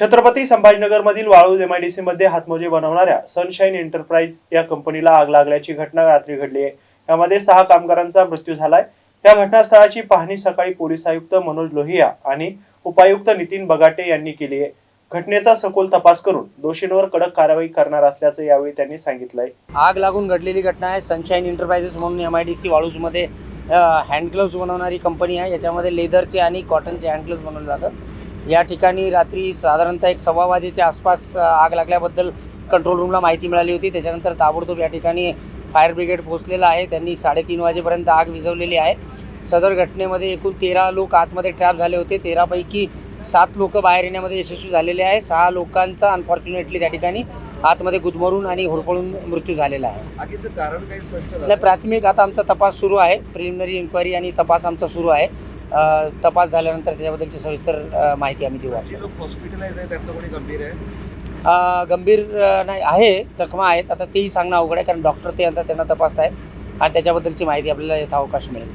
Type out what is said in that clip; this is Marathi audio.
छत्रपती संभाजीनगरमधील वाळूज एमआयडीसी मध्ये हातमोजे बनवणाऱ्या सनशाईन एंटरप्राइज या कंपनीला आग लागल्याची घटना रात्री घडली आहे. यामध्ये सहा कामगारांचा मृत्यू झालाय. या घटनास्थळाची पाहणी सकाळी पोलीस आयुक्त मनोज लोहिया आणि उपायुक्त नितीन बगाटे यांनी केली आहे. घटनेचा सखोल तपास करून दोषींवर कडक कारवाई करणार असल्याचं यावेळी त्यांनी सांगितलंय. आग लागून घडलेली घटना आहे. सनशाईन एंटरप्राइजेस म्हणून एम आय डी सी वाळूजमध्ये हँडग्लोव्ज बनवणारी कंपनी आहे. याच्यामध्ये लेदरचे आणि कॉटनचे हँडग्लोव्ज बनवले जातात. या ठिकाणी रात्री साधारणतः एक सव्वा वाजेच्या आसपास आग लागल्याबद्दल कंट्रोल रूमला माहिती मिळाली होती. त्याच्यानंतर ताबडतोब या ठिकाणी फायर ब्रिगेड पोहोचलेलं आहे. त्यांनी साडेतीन वाजेपर्यंत आग विझवलेली आहे. सदर घटनेमध्ये एकूण तेरा लोक आतमध्ये ट्रॅप झाले होते. तेरापैकी सात लोक बाहेर येण्यामध्ये यशस्वी झालेले आहे. सहा लोकांचा अनफॉर्च्युनेटली त्या ठिकाणी आतमध्ये गुदमरून आणि होरपळून मृत्यू झालेला आहे. कारण नाही प्राथमिक आता आमचा तपास सुरू आहे. प्रिलिमिनरी इन्क्वायरी आणि तपास आमचा सुरू आहे. तपास झाल्यानंतर त्याच्याबद्दलची सविस्तर माहिती आम्ही देऊ जे लोक हॉस्पिटलाइज आहे त्यातलं कोणी गंभीर आहे? गंभीर नाही आहे जखमा आहेत. आता तेही सांगणं अवघड आहे कारण डॉक्टर ते आता त्यांना तपासत आहेत आणि त्याच्याबद्दलची माहिती आपल्याला यथावकाश मिळेल.